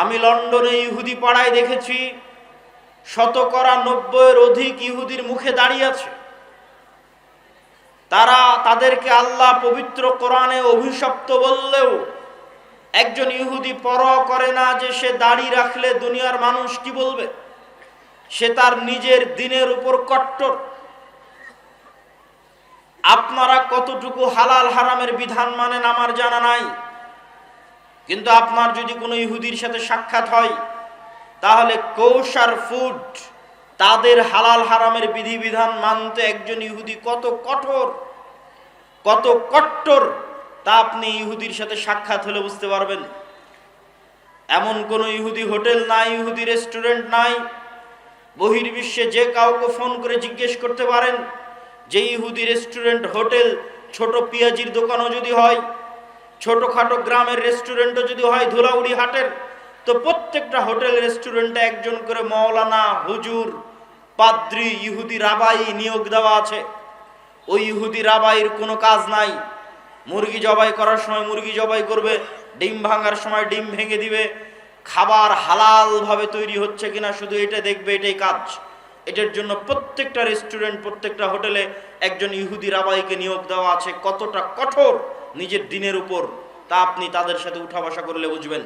আমি লন্ডনে ইহুদি পাড়ায় দেখেছি শতকরা নব্বইয়ের অধিক ইহুদির মুখে দাঁড়িয়ে আছে। তারা তাদেরকে আল্লাহ পবিত্র কোরআনে অভিশপ্ত বললেও, একজন ইহুদি পর করে না যে সে দাড়ি রাখলে দুনিয়ার মানুষ কি বলবে? সে তার নিজের দিনের উপর কট্টর। আপনারা কতটুকু হালাল হারামের বিধান মানেন আমার জানা নাই। কিন্তু আপনার যদি কোনো ইহুদির সাথে সাক্ষাৎ হয়, তাহলে কৌশার ফুড, তাদের হালাল হারামের বিধিবিধান মানতে একজন ইহুদি কত কঠোর, কত কট্টর, তা আপনি ইহুদির সাথে সাক্ষাৎ হলে বুঝতে পারবেন। এমন কোনো ইহুদি হোটেল নাই, ইহুদি রেস্টুরেন্ট নাই, বহির্বিশ্বে যে কাউকে ফোন করে জিজ্ঞেস করতে পারেন, যে ইহুদি রেস্টুরেন্ট, হোটেল, ছোট পেঁয়াজির দোকানও যদি হয় ছোটখাটো গ্রামের রেস্টুরেন্টও যদি হয় ধুলাউড়ি হাটের, তো প্রত্যেকটা হোটেল রেস্টুরেন্টে একজন করে মৌলানা হুজুর, পাদ্রি, ইহুদি রাবাই নিয়োগ দেওয়া আছে। ওই ইহুদি রাবাইয়ের কোনো কাজ নাই। মুরগি জবাই করার সময় মুরগি জবাই করবে, ডিম ভাঙার সময় ডিম ভেঙে দিবে। খাবার হালালভাবে তৈরি হচ্ছে কিনা শুধু এটা দেখবে, এটাই কাজ। এটার জন্য প্রত্যেকটা রেস্টুরেন্ট প্রত্যেকটা হোটেলে একজন ইহুদি রাবাইকে নিয়োগ দেওয়া আছে। কতটা কঠোর নিজের দিনের উপর তা আপনি তাদের সাথে উঠা বসা করলে বুঝবেন।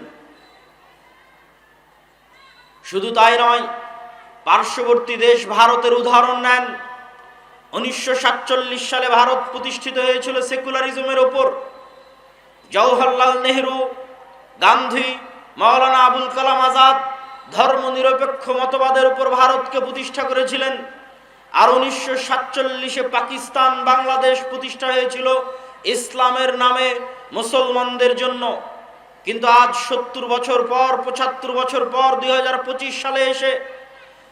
শুধু তাই নয়, পার্শ্ববর্তী দেশ ভারতের উদাহরণ নেন। উনিশশো সাতচল্লিশ সালে ভারত প্রতিষ্ঠিত হয়েছিল সেকুলারিজমের ওপর জওহরলাল নেহরু, গান্ধী মাওলানা আবুল কালাম আজাদ ধর্ম নিরপেক্ষ মতবাদের উপর ভারতকে প্রতিষ্ঠা করেছিলেন। আর উনিশশো সাতচল্লিশে পাকিস্তান বাংলাদেশ প্রতিষ্ঠা হয়েছিল ইসলামের নামে মুসলমানদের জন্য। কিন্তু আজ সত্তর বছর পর, পঁচাত্তর বছর পর, দুই হাজার পঁচিশ সালে এসে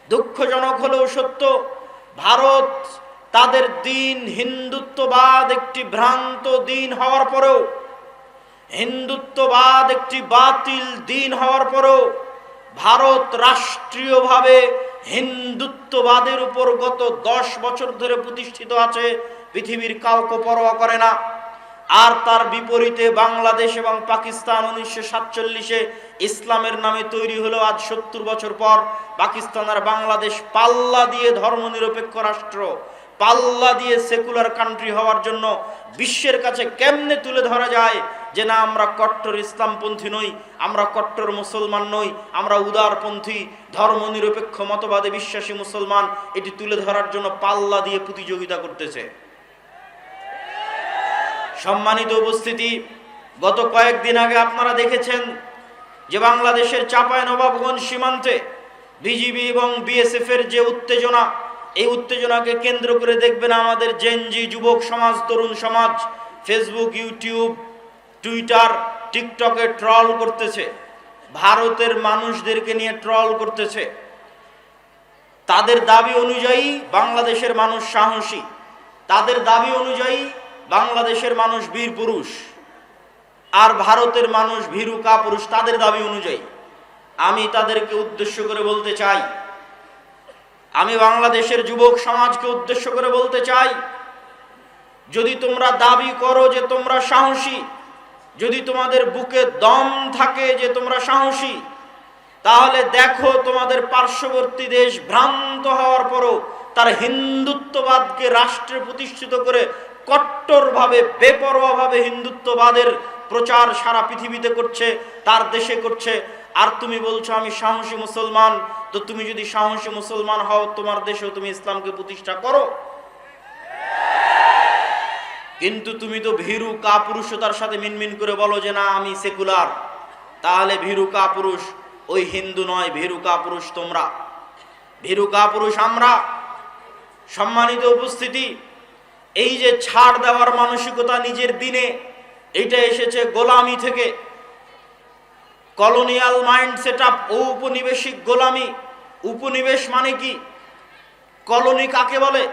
দুঃখজনক হলেও সত্য, ভারত তাদের দিন হিন্দুত্ববাদ একটি ভ্রান্ত দিন হওয়ার পরেও, হিন্দুত্ববাদ একটি বাতিল দিন হওয়ার পরেও, ভারত রাষ্ট্রীয়ভাবে হিন্দুত্ববাদের উপর গত দশ বছর ধরে প্রতিষ্ঠিত আছে, পৃথিবীর কাউকে পরোয়া করে না। আর তার বিপরীতে বাংলাদেশ এবং পাকিস্তান উনিশশো সাতচল্লিশে ইসলামের নামে তৈরি হলো আজ সত্তর বছর পর। পাকিস্তান আর বাংলাদেশ পাল্লা দিয়ে ধর্মনিরপেক্ষ রাষ্ট্র, পাল্লা দিয়ে সেকুলার কান্ট্রি হওয়ার জন্য বিশ্বের কাছে কেমনে তুলে ধরা যায় যে না, আমরা কট্টর ইসলামপন্থী নই, আমরা কট্টর মুসলমান নই, আমরা উদারপন্থী, ধর্মনিরপেক্ষ মতবাদে বিশ্বাসী মুসলমান, এটি তুলে ধরার জন্য পাল্লা দিয়ে প্রতিযোগিতা করতেছে। সম্মানিত উপস্থিতি, গত কয়েকদিন আগে আপনারা দেখেছেন যে বাংলাদেশের চাপায় নবাবগঞ্জ সীমান্তে বিজিবি এবং বিএসএফ এর যে উত্তেজনা, এই উত্তেজনাকে কেন্দ্র করে দেখবেন আমাদের জেনজি যুবক সমাজ, তরুণ সমাজ ফেসবুক ইউটিউব টুইটার টিকটকে ট্রল করতেছে। ভারতের মানুষদেরকে নিয়ে ট্রল করতেছে। তাদের দাবি অনুযায়ী বাংলাদেশের মানুষ সাহসী। তাদের দাবি অনুযায়ী বাংলাদেশের মানুষ বীর পুরুষ আর ভারতের মানুষ ভীরু কাপুরুষ তাদের দাবি অনুযায়ী আমি তাদেরকে উদ্দেশ্য করে বলতে চাই। আমি বাংলাদেশের যুবক সমাজকে উদ্দেশ্য করে বলতে চাই, যদি তোমরা দাবি করো যে তোমরা সাহসী, যদি তোমাদের বুকে দম থাকে যে তোমরা সাহসী, তাহলে দেখো তোমাদের পার্শ্ববর্তী দেশ ভ্রান্ত হওয়ার পরও তার হিন্দুত্ববাদকে রাষ্ট্রে প্রতিষ্ঠিত করে কট্টরভাবে, বেপরোয়াভাবে হিন্দুত্ববাদের প্রচার সারা পৃথিবীতে করছে, তার দেশে করছে। আর তুমি বলছো, আমি সাহসী মুসলমান। তো তুমি যদি সাহসী মুসলমান হও, তোমার দেশেও তুমি ইসলামকে প্রতিষ্ঠা করো। কিন্তু তুমি তো ভীরু কাপুরুষতার সাথে মিনমিন করে বলো যে, না, আমি সেকুলার। তাহলে ভীরু কাপুরুষ, ওই হিন্দু নয়, ভীরু কাপুরুষ তোমরা। ভীরু কাপুরুষ আমরা। সম্মানিত উপস্থিতি এই যে ছাড় দেওয়ার মানসিকতা নিজের দিনে এটা এসেছে গোলামি থেকে। কলোনিয়াল মাইন্ড সেট আপ ঔপনিবেশিক গোলামি। উপনিবেশ মানে কি? কলোনি কাকে বলে?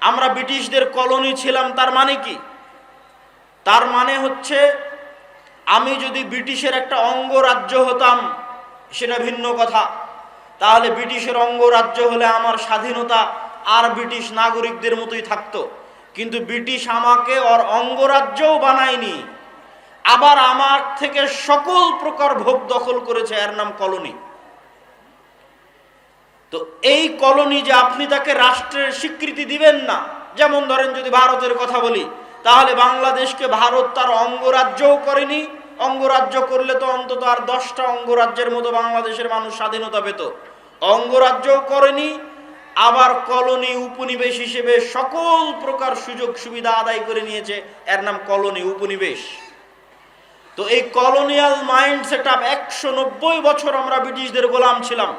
আমরা ব্রিটিশদের কলোনি ছিলাম, তার মানে কি? তার মানে হচ্ছে, আমি যদি ব্রিটিশের একটা অঙ্গরাজ্য হতাম, সেটা ভিন্ন কথা। তাহলে ব্রিটিশের অঙ্গরাজ্য হলে আমার স্বাধীনতা আর ব্রিটিশ নাগরিকদের মতোই থাকতো। কিন্তু ব্রিটিশ আমাকে ওর অঙ্গরাজ্যও বানায়নি। আবার আমার থেকে সকল প্রকার ভোগ দখল করেছে, এর নাম কলোনি। তো এই কলোনি যে আপনি তাকে রাষ্ট্রের স্বীকৃতি দিবেন না, যেমন ধরেন যদি ভারতের কথা বলি, তাহলে বাংলাদেশকে ভারত তার অঙ্গরাজ্যও করেনি। অঙ্গরাজ্য করলে তো অন্তত আর দশটা অঙ্গরাজ্যের মতো বাংলাদেশের মানুষ স্বাধীনতা পেত। অঙ্গরাজ্যও করেনি আবার কলোনি উপনিবেশ হিসেবে সকল প্রকার সুযোগ সুবিধা আদায় করে নিয়েছে। এর নাম কলোনি উপনিবেশ। তো এই কলোনিয়াল মাইন্ড সেট আপ একশো নব্বই বছর আমরা ব্রিটিশদের গোলাম ছিলাম।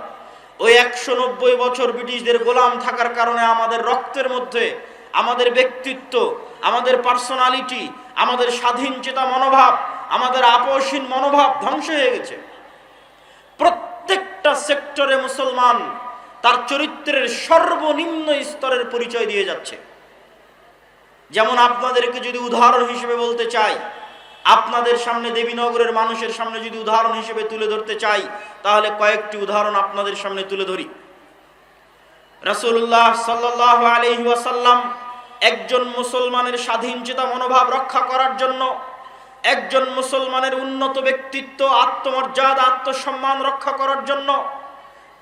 ওই একশো নব্বই বছর ব্রিটিশদের গোলাম থাকার কারণে আমাদের রক্তের মধ্যে, আমাদের ব্যক্তিত্ব, আমাদের পার্সোনালিটি, আমাদের স্বাধীন চেতা মনোভাব, আমাদের আপোষহীন মনোভাব ধ্বংস হয়ে গেছে। প্রত্যেকটা সেক্টরে মুসলমান তার চরিত্রের সর্বনিম্ন স্তরের পরিচয় দিয়ে যাচ্ছে। যেমন আপনাদেরকে যদি উদাহরণ হিসেবে বলতে চাই, আপনাদের সামনে দেবীনগরের মানুষের সামনে যদি উদাহরণ হিসেবে তুলে ধরতে চাই, তাহলে কয়েকটি উদাহরণ আপনাদের সামনে তুলে ধরি। রাসূলুল্লাহ সাল্লাহ আলহি একজন মুসলমানের স্বাধীন চেতা মনোভাব রক্ষা করার জন্য একজন মুসলমানের উন্নত ব্যক্তিত্ব, আত্মমর্যাদা, আত্মসম্মান রক্ষা করার জন্য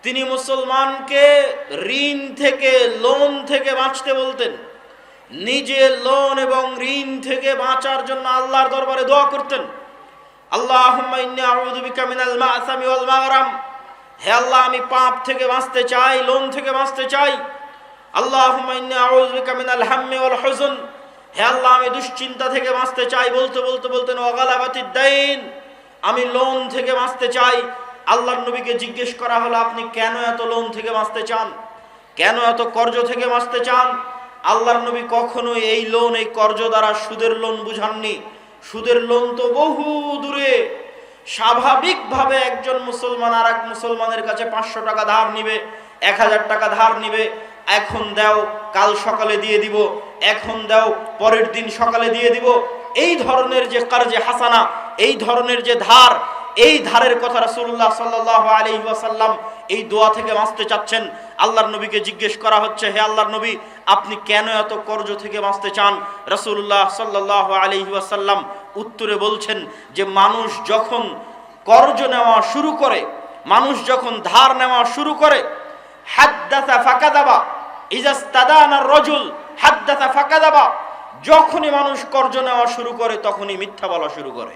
তিনি মুসলমানকে ঋণ থেকে, লোন থেকে বাঁচতে বলতেন। নিজে লোন এবং ঋণ থেকে বাঁচার জন্য আল্লাহর দরবারে দোয়া করতেন। আল্লাহ হে আল্লাহ, আমি পাপ থেকে বাঁচতে চাই, লোন থেকে বাঁচতে চাই। আল্লাহ হজন। হে আল্লাহ, আমি দুশ্চিন্তা থেকে বাঁচতে চাই বলতে বলতে বলতেন অগালাবাতির দাইন। আমি লোন থেকে বাঁচতে চাই। আল্লাহর নবীকে জিজ্ঞেস করা হলো, আপনি কেন এত লোন থেকে বাঁচতে চান? কেন এত কর্জ থেকে বাঁচতে চান? আল্লাহর নবী কখনোই এই লোন, এই কর্জ দ্বারা সুদের লোন বুঝাননি। সুদের লোন তো বহু দূরে। স্বাভাবিকভাবে একজন মুসলমান আর এক মুসলমানের কাছে পাঁচশো টাকা ধার নিবে, এক হাজার টাকা ধার নিবে। এখন দাও, কাল সকালে দিয়ে দিব। এখন দাও, পরের দিন সকালে দিয়ে দিব। এই ধরনের যে কার্যে হাসানা, এই ধরনের যে ধার এই ধারের কথা রাসূলুল্লাহ সাল্লাল্লাহু আলাইহি ওয়াসাল্লাম এই দোয়া থেকে বাঁচতে চাচ্ছেন। আল্লাহর নবীকে জিজ্ঞেস করা হচ্ছে, হে আল্লাহর নবী, আপনি কেন এত কর্জ থেকে বাঁচতে চান? রাসূলুল্লাহ সাল্লাল্লাহু আলাইহি ওয়াসাল্লাম উত্তরে বলছেন যে, মানুষ যখন কর্জ নেওয়া শুরু করে, মানুষ যখন ধার নেওয়া শুরু করে, হাদ্দাসা ফাকাদাবা, ইজাস্তাদানা রজুল, হাদ্দাসা ফাকাদাবা, যখনই মানুষ কর্জ নেওয়া শুরু করে, তখনই মিথ্যা বলা শুরু করে।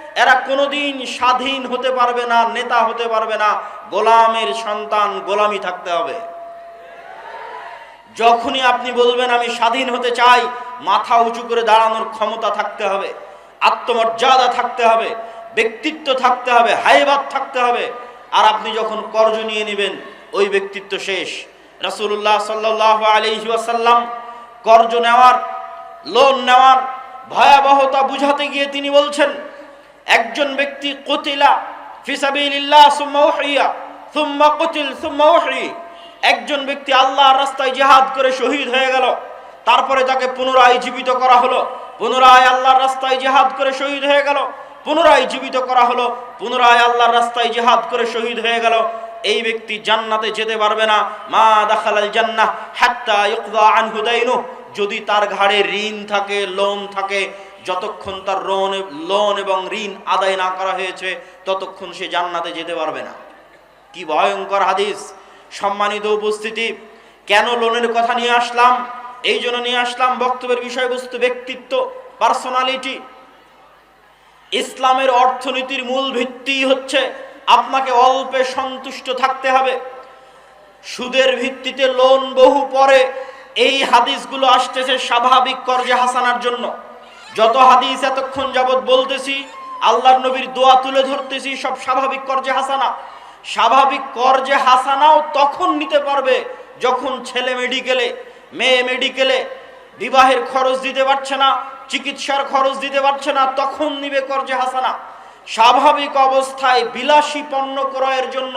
এরা কোনোদিন স্বাধীন হতে পারবে না, নেতা হতে পারবে না। গোলামের সন্তান গোলামি থাকতে হবে। যখনই আপনি বলবেন, আমি স্বাধীন হতে চাই, মাথা উঁচু করে দাঁড়ানোর ক্ষমতা থাকতে হবে, আত্মমর্যাদা থাকতে হবে, ব্যক্তিত্ব থাকতে হবে হাইবাদ থাকতে হবে। আর আপনি যখন কর্জ নিয়ে নেবেন, ওই ব্যক্তিত্ব শেষ। রাসূলুল্লাহ সাল্লাহ আলাইহি ওয়াসাল্লাম কর্জ নেওয়ার, লোন নেওয়ার ভয়াবহতা বুঝাতে গিয়ে তিনি বলছেন একজন ব্যক্তি কতিলা ফিসাবিল্লাহ সুম্মা উহিয়া, সুম্মা কতিল সুম্মা উহি। একজন ব্যক্তি আল্লাহর রাস্তায় জিহাদ করে শহীদ হয়ে গেল, তারপরে তাকে পুনরায় জীবিত করা হলো, পুনরায় আল্লাহর রাস্তায় জিহাদ করে শহীদ হয়ে গেল, পুনরায় জীবিত করা হলো, পুনরায় আল্লাহর রাস্তায় জিহাদ করে শহীদ হয়ে গেল। এই ব্যক্তি জান্নাতে যেতে পারবে না। মা দাখালাল জান্নাহ হাত্তা ইউকদা আনহু যদি তার ঘাড়ে ঋণ থাকে, লোন থাকে যতক্ষণ তার লোন লোন এবং ঋণ আদায় না করা হয়েছে, ততক্ষণ সে জান্নাতে যেতে পারবে না। কি ভয়ঙ্কর হাদিস। সম্মানিত উপস্থিতি, কেন লোনের কথা নিয়ে আসলাম? এই জন্য নিয়ে আসলাম বক্তব্যের বিষয়বস্তু ব্যক্তিত্ব পার্সোনালিটি ইসলামের অর্থনীতির মূল ভিত্তি হচ্ছে আপনাকে অল্পে সন্তুষ্ট থাকতে হবে। সুদের ভিত্তিতে লোন বহু পরে এই হাদিসগুলো আসতেছে স্বাভাবিক কর্জে হাসানার জন্য। যত হাদিস এতক্ষণ যাবৎ বলতেছি, আল্লাহর নবীর দোয়া তুলে ধরতেছি, সব স্বাভাবিক কর্জে হাসানা। স্বাভাবিক কর্জে হাসানাও তখন নিতে পারবে যখন ছেলে মেডিকেলে, মেয়ে মেডিকেলে বিবাহের খরচ দিতে পারছে না, চিকিৎসার খরচ দিতে পারছে না, তখন নিবে কর্জে হাসানা। স্বাভাবিক অবস্থায় বিলাসী পণ্য ক্রয়ের জন্য,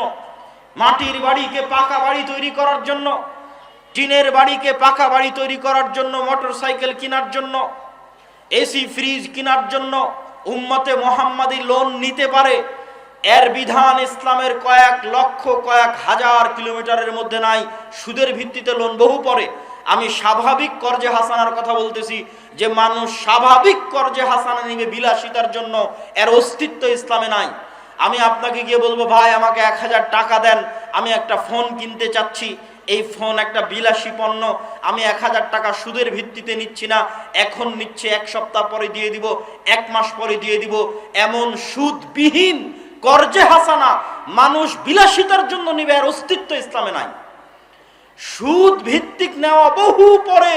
মাটির বাড়িকে পাকা বাড়ি তৈরি করার জন্য, টিনের বাড়িকে পাকা বাড়ি তৈরি করার জন্য মোটর সাইকেল কেনার জন্য এসি ফ্রিজ কেনার জন্য উম্মতে মোহাম্মদী লোন নিতে পারে। এর বিধান ইসলামের কয়েক লক্ষ, কয়েক হাজার কিলোমিটারের মধ্যে নাই, সুদের ভিত্তিতে লোন বহু পরে আমি স্বাভাবিক কর্জে হাসানার কথা বলতেছি যে মানুষ স্বাভাবিক কর্জে হাসানা নিবে বিলাসিতার জন্য, এর অস্তিত্ব ইসলামে নাই। আমি আপনাকে গিয়ে বলব, ভাই, আমাকে এক হাজার টাকা দেন, আমি একটা ফোন কিনতে চাচ্ছি। এই ফোন একটা বিলাসী পণ্য। আমি এক হাজার টাকা সুদের ভিত্তিতে নিচ্ছি না। এখন নিচ্ছে এক সপ্তাহ পরে দিয়ে দিব, এক মাস পরে দিয়ে দিব। এমন সুদবিহীন করজে হাসানা মানুষ বিলাসিতার জন্য নিবে আর অস্তিত্ব ইসলামে নাই। সুদ ভিত্তিক নেওয়া বহু পরে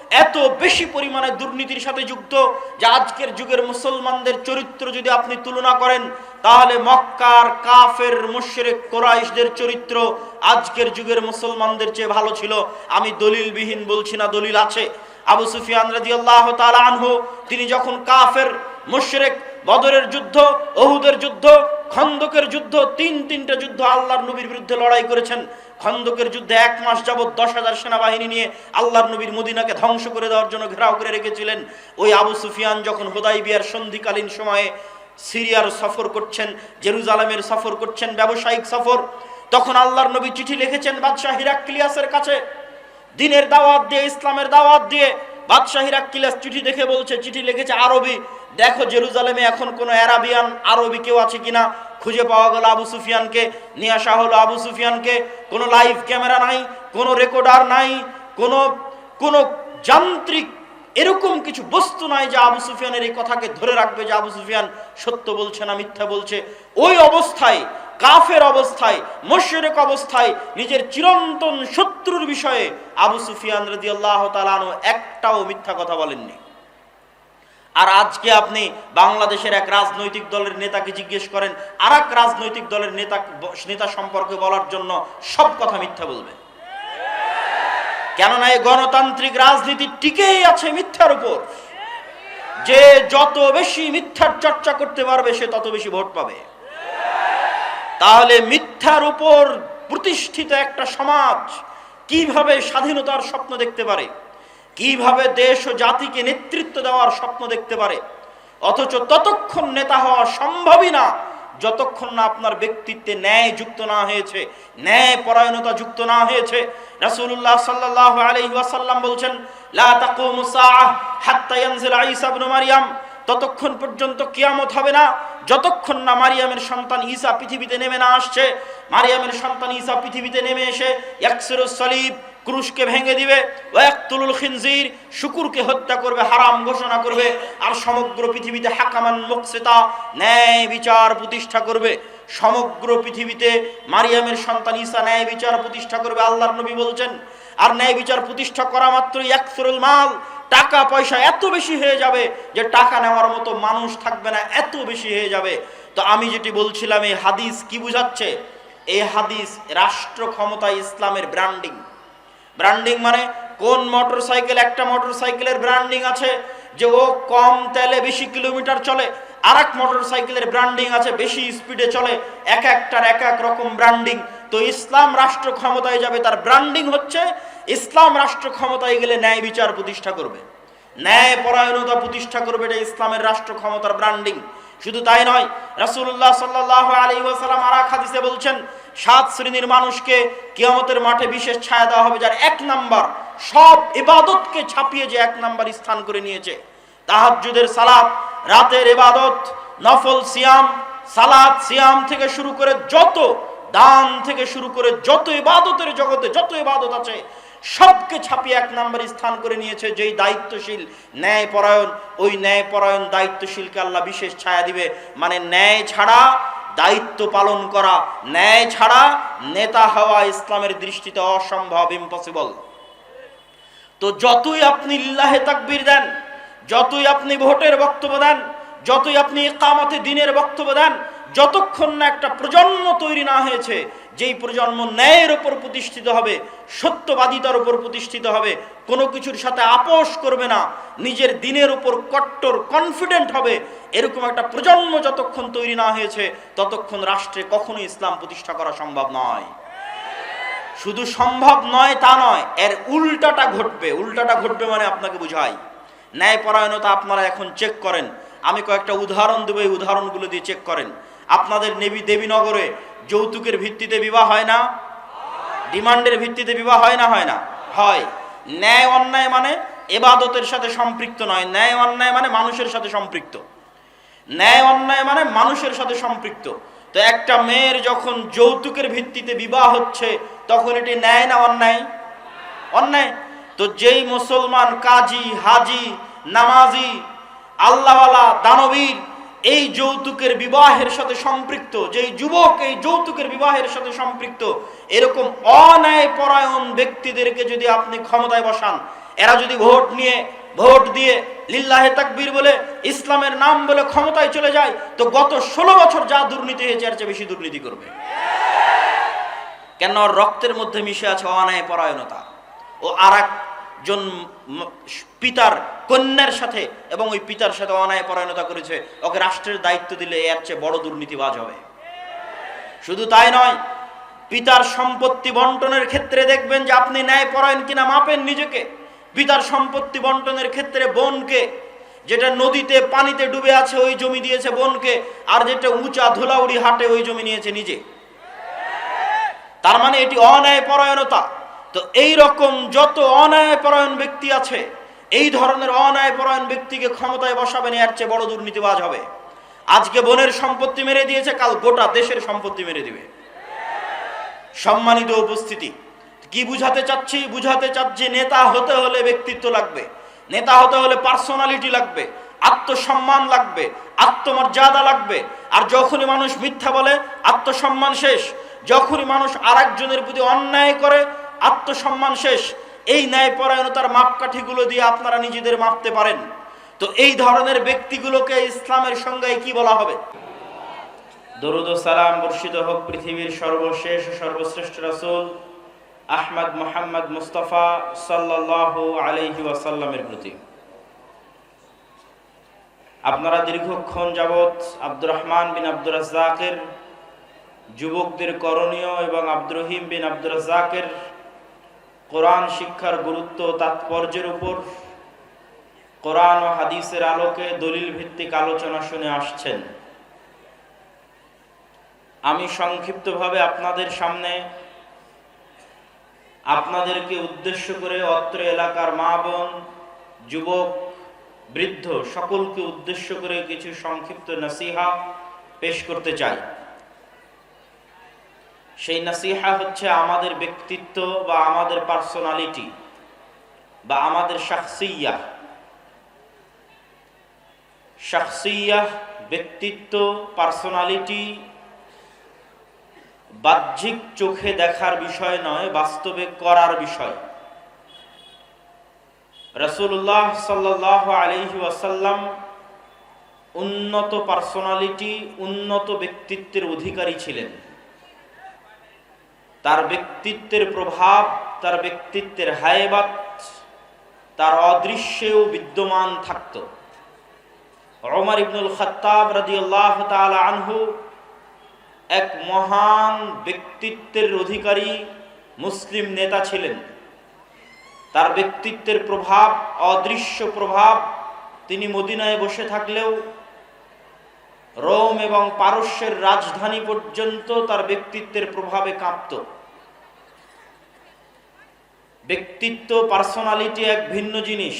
এত বেশি পরিমাণে দুর্নীতির সাথে যুক্ত যে আজকের যুগের মুসলমানদের চরিত্র যদি আপনি তুলনা করেন, তাহলে মক্কার কাফের, মুশরিক, কোরাইশদের চরিত্র আজকের যুগের মুসলমানদের চেয়ে ভালো ছিল। আমি দলিলবিহীন বলছি না, দলিল আছে। আবু সুফিয়ান রাদিয়াল্লাহু তাআলা আনহু, তিনি যখন কাফের, মুশরিক, বদরের যুদ্ধ অহুদের যুদ্ধ, খন্দকের যুদ্ধ, তিন তিনটা যুদ্ধ আল্লাহর নবীর বিরুদ্ধে লড়াই করেছেন খন্দকের যুদ্ধে এক মাস যাবৎ দশ হাজার সেনাবাহিনী নিয়ে আল্লাহ নবীর মদিনাকে ধ্বংস করে দেওয়ার জন্য ঘেরাও করে রেখেছিলেন। ওই আবু সুফিয়ান যখন হোদাই বিয়ার সন্ধিকালীন সময়ে সিরিয়ার সফর করছেন, জেরুজালামের সফর করছেন, ব্যবসায়িক সফর, তখন আল্লাহর নবী চিঠি লিখেছেন বাদশাহ হিরাক্লিয়াসের কাছে। দিনের দাওয়াত দিয়ে, ইসলামের দাওয়াত দিয়ে বাদশাহ হিরাক্লিয়াস চিঠি দেখে বলছে, চিঠি লিখেছে আরবি। দেখো জেরুজালেমে এখন কোনো অ্যারাবিয়ান, আরবি কেউ আছে কিনা? খুঁজে পাওয়া গেল আবু সুফিয়ানকে, নিয়ে আসা হলো আবু সুফিয়ানকে। কোনো লাইভ ক্যামেরা নাই, কোনো রেকর্ডার নাই, কোনো কোনো যান্ত্রিক এরকম কিছু বস্তু নাই যে আবু সুফিয়ানের এই কথাকে ধরে রাখবে যে আবু সুফিয়ান সত্য বলছে না মিথ্যা বলছে। ওই অবস্থায় কাফের অবস্থায়, মোশরেক অবস্থায় নিজের চিরন্তন শত্রুর বিষয়ে আবু সুফিয়ান রাজি আল্লাহ তালানো একটাও মিথ্যা কথা বলেননি। আর আজকে আপনি বাংলাদেশের এক রাজনৈতিক দলের নেতাকে জিজ্ঞেস করেন আর এক রাজনৈতিক দলের নেতা নেতা সম্পর্কে বলার জন্য সব কথা মিথ্যা বলবে। কেননা এই গণতান্ত্রিক রাজনীতি টিকেই আছে মিথ্যার উপর। যে যত বেশি মিথ্যার চর্চা করতে পারবে, সে তত বেশি ভোট পাবে। তাহলে মিথ্যার উপর প্রতিষ্ঠিত একটা সমাজ কীভাবে স্বাধীনতার স্বপ্ন দেখতে পারে? কীভাবে দেশ ও জাতিকে নেতৃত্ব দেওয়ার স্বপ্ন দেখতে পারে? অথচ ততক্ষণ নেতা হওয়া সম্ভবই না, যতক্ষণ না আপনার ব্যক্তিত্বে ন্যায় যুক্ত না হয়েছে, ন্যায় পরায়ণতা যুক্ত না হয়েছে। রাসূলুল্লাহ সাল্লাল্লাহু আলাইহি ওয়াসাল্লাম বলছেন, লা তাকুমু সাআহ হাত্তা ইয়ানজিল ঈসা ইবনে মারইয়াম ততক্ষণ পর্যন্ত কিয়ামত হবে না। যতক্ষণ না মারিয়ামের সন্তান ঈসা পৃথিবীতে নেমে না আসছে, মারিয়ামের সন্তান ঈসা পৃথিবীতে নেমে এসে ইয়াকসিরুস সালিব ক্রুশকে ভেঙে দিবে ওয়াকতুলুল খিনজির শুকুরকে হত্যা করবে, হারাম ঘোষণা করবে, আর সমগ্র পৃথিবীতে হাকামান মুকসিতা, ন্যায় বিচার প্রতিষ্ঠা করবে। সমগ্র পৃথিবীতে মারিয়ামের সন্তান ঈসা ন্যায় বিচার প্রতিষ্ঠা করবে, আল্লাহর নবী বলছেন। আর ন্যায় বিচার প্রতিষ্ঠা করা মাত্রই একসুরুল মাল টাকা পয়সা এত বেশি হয়ে যাবে যে টাকা নেওয়ার মতো মানুষ থাকবে না, এত বেশি হয়ে যাবে। তো আমি যেটি বলছিলাম, এই হাদিস কি বুঝাচ্ছে? এই হাদিস রাষ্ট্র ক্ষমতায় ইসলামের ব্র্যান্ডিং ব্র্যান্ডিং মানে কোন মোটর সাইকেল একটা মোটর সাইকেলের ব্র্যান্ডিং আছে যে ও কম তেলে বেশি কিলোমিটার চলে আর এক মোটর সাইকেলের ব্র্যান্ডিং আছে বেশি স্পিডে চলে, এক একটার এক এক রকম ব্র্যান্ডিং তো ইসলাম রাষ্ট্র ক্ষমতায় যাবে, তার ব্র্যান্ডিং হচ্ছে ইসলাম রাষ্ট্র ক্ষমতায় গেলে ন্যায় বিচার প্রতিষ্ঠা করবে। ন্যায় পরায়ণতা প্রতিষ্ঠা করবে এটা ইসলামের রাষ্ট্র ক্ষমতার ব্র্যান্ডিং শুধু তাই নয়, রাসূলুল্লাহ সাল্লাল্লাহু আলাইহি ওয়াসাল্লাম আর হাদিসে বলছেন, সাত শ্রেণির মানুষকে কিয়ামতের মাঠে বিশেষ ছায়া দেওয়া হবে যার এক নাম্বার সব ইবাদতকে ছাপিয়ে যে এক নাম্বার স্থান করে নিয়েছে। তাহাজ্জুদের সালাত, রাতের ইবাদত, নফল সিয়াম, সালাত সিয়াম থেকে শুরু করে যত দান থেকে শুরু করে যত ইবাদতের জগতে যত ইবাদত আছে সবকে ছাপিয়ে এক নাম্বার স্থান করে নিয়েছে, যেই দায়িত্বশীল ন্যায় পরায়ণ ওই ন্যায় পরায়ণ দায়িত্বশীলকে আল্লাহ বিশেষ ছায়া দিবে। মানে ন্যায় ছাড়া দায়িত্ব পালন করা, ন্যায় ছাড়া নেতা হওয়া ইসলামের দৃষ্টিতে অসম্ভব ইম্পসিবল তো যতই আপনি লিল্লাহে তাকবীর দেন, যতই আপনি ভোটের বক্তব্য দেন, যতই আপনি কামাতে দিনের বক্তব্য দেন যতক্ষণ না একটা প্রজন্ম তৈরি না হয়েছে, যেই প্রজন্ম ন্যায়ের ওপর প্রতিষ্ঠিত হবে, সত্যবাদিতার উপর প্রতিষ্ঠিত হবে, কোনো কিছুর সাথে আপোষ করবে না, নিজের দিনের উপর কট্টর কনফিডেন্ট হবে, এরকম একটা প্রজন্ম যতক্ষণ তৈরি না হয়েছে, ততক্ষণ রাষ্ট্রে কখনোই ইসলাম প্রতিষ্ঠা করা সম্ভব নয়। শুধু সম্ভব নয় তা নয়, এর উল্টাটা ঘটবে। উল্টাটা ঘটবে মানে আপনাকে বুঝাই। ন্যায়পরায়ণতা আপনারা এখন চেক করেন। আমি কয়েকটা উদাহরণ দেবো, এই উদাহরণগুলো দিয়ে চেক করেন। আপনাদের নেবী দেবীনগরে যৌতুকের ভিত্তিতে বিবাহ হয় না? ডিমান্ডের ভিত্তিতে বিবাহ হয় না হয় না? হয়। ন্যায় অন্যায় মানে এবাদতের সাথে সম্পৃক্ত নয়। ন্যায় অন্যায় মানে মানুষের সাথে সম্পৃক্ত। ন্যায় অন্যায় মানে মানুষের সাথে সম্পৃক্ত। তো একটা মেয়ের যখন যৌতুকের ভিত্তিতে বিবাহ হচ্ছে, তখন এটি ন্যায় না অন্যায়? অন্যায়। তো যেই মুসলমান কাজী, হাজি, নামাজি, আল্লাহওয়ালা, দানবীর এই যৌতুকের বিবাহের সাথে সম্পৃক্ত, যেই যুবক এই যৌতুকের বিবাহের সাথে সম্পৃক্ত, এরকম অন্যায় পরায়ণ ব্যক্তিদেরকে যদি আপনি ক্ষমতায় বসান, এরা যদি ভোট নিয়ে, ভোট দিয়ে লিল্লাহে তাকবীর বলে, ইসলামের নাম বলে ক্ষমতায় চলে যায়, তো গত ষোলো বছর যা দুর্নীতি হয়েছে, এর চেয়ে বেশি দুর্নীতি করবে। কেন? রক্তের মধ্যে মিশে আছে অন্যায় পরায়ণতা। ও আর ম- পিতার কন্যার সাথে এবং ওই পিতার সাথে অন্যায় পরায়ণতা করেছে, ওকে রাষ্ট্রের দায়িত্ব দিলে এর চেয়ে বড় দুর্নীতিবাজ হবে। শুধু তাই নয়, পিতার সম্পত্তি বন্টনের ক্ষেত্রে দেখবেন যে আপনি ন্যায় পরায়ণ কিনা মাপেন নিজেকে। পিতার সম্পত্তি বন্টনের ক্ষেত্রে বোনকে, যেটা নদীতে পানিতে ডুবে আছে ওই জমি দিয়েছে বোনকে, আর যেটা উঁচা ধুলাউড়ি হাটে ওই জমি নিয়েছে নিজে। তার মানে এটি অন্যায় পরায়ণতা। তো এই রকম যত অন্যায় পরায়ণ ব্যক্তি আছে, এই ধরনের অন্যায় পরায়ণ ব্যক্তিকে ক্ষমতায় বসাবেন, এর চেয়ে বড় দুর্নীতিবাজ হবে। আজকে বোনের সম্পত্তি মেরে দিয়েছে, কাল গোটা দেশের সম্পত্তি মেরে দিবে। সম্মানিত উপস্থিতি, কি বুঝাতে চাচ্ছি? বুঝাতে চাচ্ছি নেতা হতে হলে ব্যক্তিত্ব লাগবে, নেতা হতে হলে পার্সোনালিটি লাগবে, আত্মসম্মান লাগবে, আত্মমর্যাদা লাগবে। আর যখনই মানুষ মিথ্যা বলে, আত্মসম্মান শেষ। যখনই মানুষ আরেকজনের প্রতি অন্যায় করে আত্মসম্মান শেষ। এই ন্যায়পরায়ণতার মাপকাঠিগুলো দিয়ে আপনারা নিজেদের মাপতে পারেন। তো এই ধরনের ব্যক্তিগুলোকে ইসলামের সংজ্ঞায় কি বলা হবে? দরুদ সালাম বর্ষিত হোক পৃথিবীর সর্বশেষ সর্বশ্রেষ্ঠ রাসুল আহমদ মোহাম্মদ মুস্তফা সাল্লাল্লাহু আলাইহি ওয়াসাল্লামের প্রতি। আপনারা দীর্ঘক্ষণ যাবৎ আব্দুর রহমান বিন আব্দুর রাজ্জাকের, যুবকদের করণীয় এবং আব্দুর রহিম বিন আব্দুর রাজ্জাকের কোরআন শিক্ষার গুরুত্ব তাৎপর্যের উপর কোরআন ও হাদিসের আলোকে দলিল ভিত্তিক আলোচনা শুনে আসছেন। আমি সংক্ষিপ্তভাবে আপনাদের সামনে আপনাদেরকে উদ্দেশ্য করে অত্র এলাকার মা বোন, যুবক, বৃদ্ধ সকলকে উদ্দেশ্য করে কিছু সংক্ষিপ্ত নাসিহা পেশ করতে চাই। সেই নাসিহা হচ্ছে আমাদের ব্যক্তিত্ব বা আমাদের পার্সোনালিটি বা আমাদের শাখসিয়া। শাখসিয়া, ব্যক্তিত্ব পার্সোনালিটি বাহ্যিক চোখে দেখার বিষয় নয়, বাস্তবে করার বিষয়। রসুল্লাহ সাল্লাহ আলহি ওয়াসাল্লাম উন্নত পার্সোনালিটি উন্নত ব্যক্তিত্বের অধিকারী ছিলেন। তার ব্যক্তিত্বের প্রভাব, তার ব্যক্তিত্বের হায়বাত, তার অদৃশ্যেও বিদ্যমান থাকত। ওমর ইবনুল খত্তাব রাদিয়াল্লাহ তাআলা আনহু এক মহান ব্যক্তিত্বের অধিকারী মুসলিম নেতা ছিলেন। তার ব্যক্তিত্বের প্রভাব, অদৃশ্য প্রভাব, তিনি মদিনায় বসে থাকলেও রোম এবং পারস্যের রাজধানী পর্যন্ত তার ব্যক্তিত্বের প্রভাবে কাঁপত। ব্যক্তিত্ব পার্সোনালিটি এক ভিন্ন জিনিস।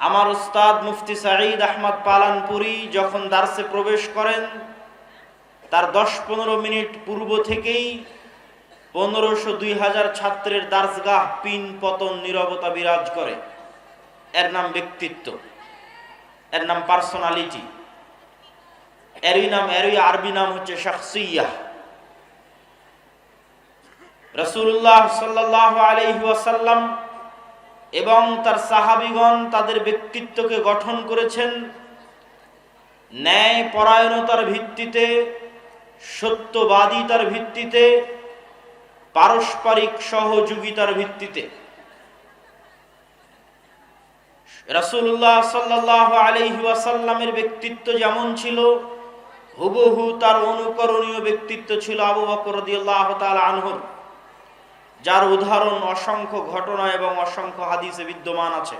আমার উস্তাদ মুফতি সাঈদ আহমদ পালানপুরি যখন দার্সে প্রবেশ করেন, তার দশ পনেরো মিনিট পূর্ব থেকেই পনেরোশো দুই হাজার ছাত্রের দার্সগাহ পিন পতন নিরবতা বিরাজ করে। এর নাম ব্যক্তিত্ব। এর নাম পার্সোনালিটি এরই নাম, এরই আরবি নাম হচ্ছে শাখসিয়াহ। রসুল্লাহ সাল্লাহ আলহি এবং তার সাহাবিগণ তাদের ব্যক্তিত্বকে গঠন করেছেন ন্যায় পরায়ণতার ভিত্তিতে, সত্যবাদিতার ভিত্তিতে, পারস্পরিক সহযোগিতার ভিত্তিতে। রাসূলুল্লাহ সাল্লাহ আলহি ওয়াসাল্লামের ব্যক্তিত্ব যেমন ছিল, হুবহু তার অনুকরণীয় ব্যক্তিত্ব ছিল আবু বকর তাআলা আনহুর, যার উদাহরণ অসংখ্য ঘটনা এবং অসংখ্য হাদিসে বিদ্যমান আছে।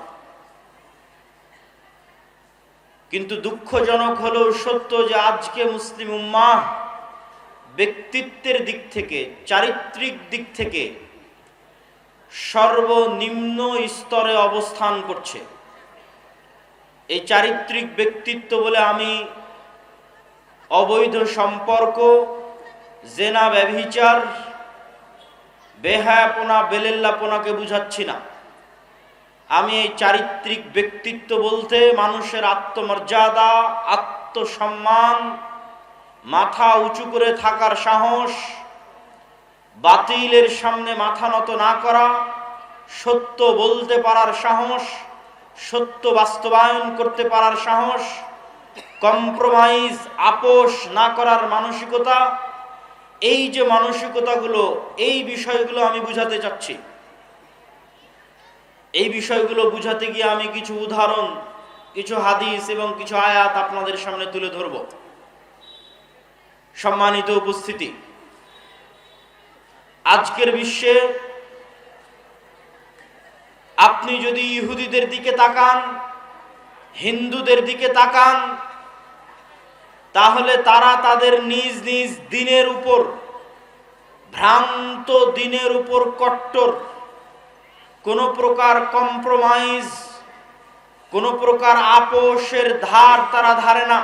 কিন্তু দুঃখজনক হলেও সত্য যে আজকে মুসলিম উম্মাহ ব্যক্তিত্বের দিক থেকে, চারিত্রিক দিক থেকে সর্বনিম্ন স্তরে অবস্থান করছে। এই চারিত্রিক ব্যক্তিত্ব বলে আমি অবৈধ সম্পর্ক, জেনা ব্যভিচার, বেহায়াপনা, বেলেল্লাপনাকে বুঝাচ্ছি না। আমি এই চারিত্রিক ব্যক্তিত্ব বলতে মানুষের আত্মমর্যাদা, আত্মসম্মান, মাথা উঁচু করে থাকার সাহস, বাতিলের সামনে মাথা নত না করা, সত্য বলতে পারার সাহস সত্য বাস্তবায়ন করতে পারার সাহস কম্প্রোমাইজ আপোষ না করার মানসিকতা, এই যে মানসিকতাগুলো, এই বিষয়গুলো আমি বুঝাতে চাচ্ছি। এই বিষয়গুলো বুঝাতে গিয়ে আমি কিছু উদাহরণ, কিছু হাদিস এবং কিছু আয়াত আপনাদের সামনে তুলে ধরব। সম্মানিত উপস্থিতি। আজকের বিশ্বে আপনি যদি ইহুদিদের দিকে তাকান, হিন্দুদের দিকে তাকান, তাহলে তারা তাদের নিজ নিজ দিনের উপর, ভ্রান্ত দিনের উপর কট্টর। কোনো প্রকার কম্প্রোমাইজ কোনো প্রকার আপোষের ধার তারা ধারে না।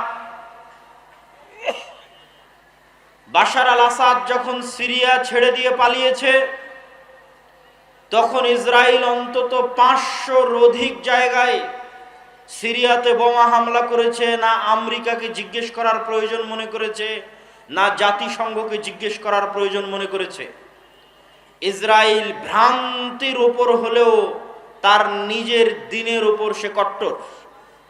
বাশার আল আসাদ যখন সিরিয়া ছেড়ে দিয়ে পালিয়েছে তখন ইসরায়েল অন্তত পাঁচশোর অধিক জায়গায় সিরিয়াতে বোমা হামলা করেছে, না আমেরিকাকে জিজ্ঞেস করার প্রয়োজন মনে করেছে, না জাতিসংঘকে জিজ্ঞেস করার প্রয়োজন মনে করেছে। ইসরায়েল ভ্রান্তির ওপর হলেও তার নিজের দিনের ওপর সে কট্টর।